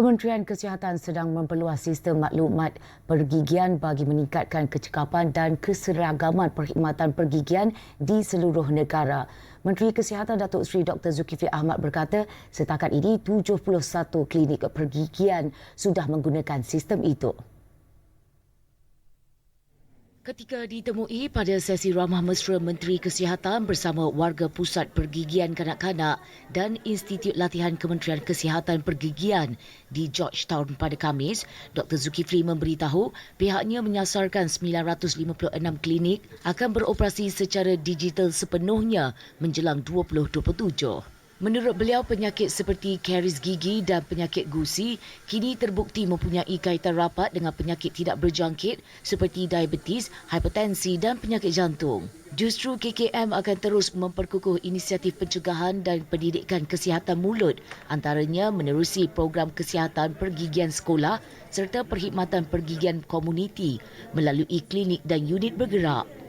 Kementerian Kesihatan sedang memperluas sistem maklumat pergigian bagi meningkatkan kecekapan dan keseragaman perkhidmatan pergigian di seluruh negara. Menteri Kesihatan Datuk Seri Dr. Zulkifli Ahmad berkata setakat ini 71 klinik pergigian sudah menggunakan sistem itu. Ketika ditemui pada sesi ramah mesra Menteri Kesihatan bersama warga pusat pergigian kanak-kanak dan Institut Latihan Kementerian Kesihatan Pergigian di Georgetown pada Khamis, Dr. Zulkifli memberitahu pihaknya menyasarkan 956 klinik akan beroperasi secara digital sepenuhnya menjelang 2027. Menurut beliau, penyakit seperti karies gigi dan penyakit gusi kini terbukti mempunyai kaitan rapat dengan penyakit tidak berjangkit seperti diabetes, hipertensi dan penyakit jantung. Justru KKM akan terus memperkukuh inisiatif pencegahan dan pendidikan kesihatan mulut antaranya menerusi program kesihatan pergigian sekolah serta perkhidmatan pergigian komuniti melalui klinik dan unit bergerak.